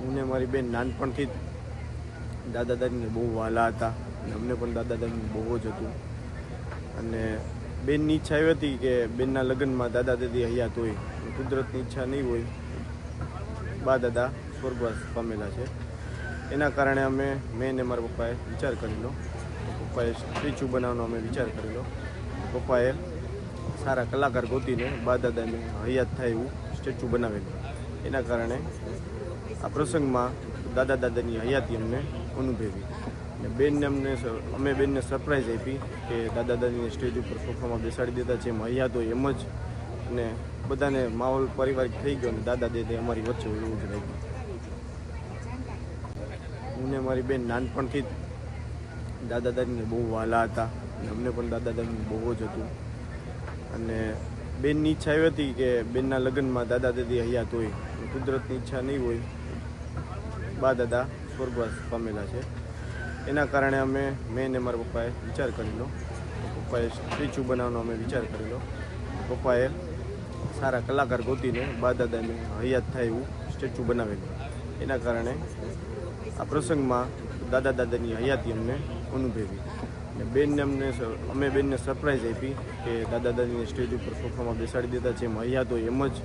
હું ને મારી બેન નાનપણથી જ દાદા દાદીને બહુ વહાલા હતા અને અમને પણ દાદા દાદી બહુ જ હતું. અને બેનની ઈચ્છા એવી હતી કે બેનના લગ્નમાં દાદા દાદી હયાત હોય. કુદરતની ઈચ્છા નહીં હોય. બા દાદા સ્વર્ગવાસ પામેલા છે. એના કારણે અમે, મેં ને મારા પપ્પાએ વિચાર કરેલો. પપ્પાએ સ્ટેચ્યુ બનાવવાનો અમે વિચાર કરેલો. પપ્પાએ સારા કલાકાર ગોતીને બા દાદાને હયાત થાય એવું સ્ટેચ્યુ બનાવેલું. એના કારણે આ પ્રસંગમાં દાદા દાદાની હયાતી અમને અનુભવી. અને બેનને અમને અમે બેનને સરપ્રાઈઝ આપી કે દાદા દાદીને સ્ટેજ ઉપર સોફામાં બેસાડી દેતા જેમ હયાત હોય એમ જ. અને બધાને માહોલ પારિવારિક થઈ ગયો અને દાદા દાદી અમારી વચ્ચે એવું જ રહ્યું હું ને મારી બેન નાનપણથી જ દાદા દાદીને બહુ વાલા હતા અને અમને પણ દાદા દાદી બહુ જ હતું. અને બેનની ઈચ્છા એવી હતી કે બેનના લગ્નમાં દાદા દાદી હયાત હોય. કુદરતની ઈચ્છા નહીં હોય. બા દાદા સ્વર્ગવાસ પામેલા છે. એના કારણે અમે મેં ને મારા પપ્પાએ વિચાર કરેલો પપ્પાએ સ્ટેચ્યુ બનાવવાનો અમે વિચાર કરેલો પપ્પાએ સારા કલાકાર ગોતીને બા દાદાને હયાત થાય એવું સ્ટેચ્યુ બનાવેલું. એના કારણે આ પ્રસંગમાં દાદા દાદાની હયાતી અમને અનુભવી. અને બેનને અમને અમે બેનને સરપ્રાઈઝ આપી કે દાદા દાદીને સ્ટેજ ઉપર સોફામાં બેસાડી દેતા જેમ હયાત હોય એમ જ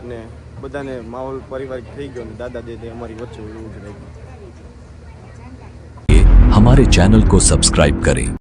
અને બધાને માહોલ પારિવારિક થઈ ગયો અને દાદા દાદી અમારી વચ્ચે હોય એવું જ લાગ્યું हमारे चैनल को सब्सक्राइब करें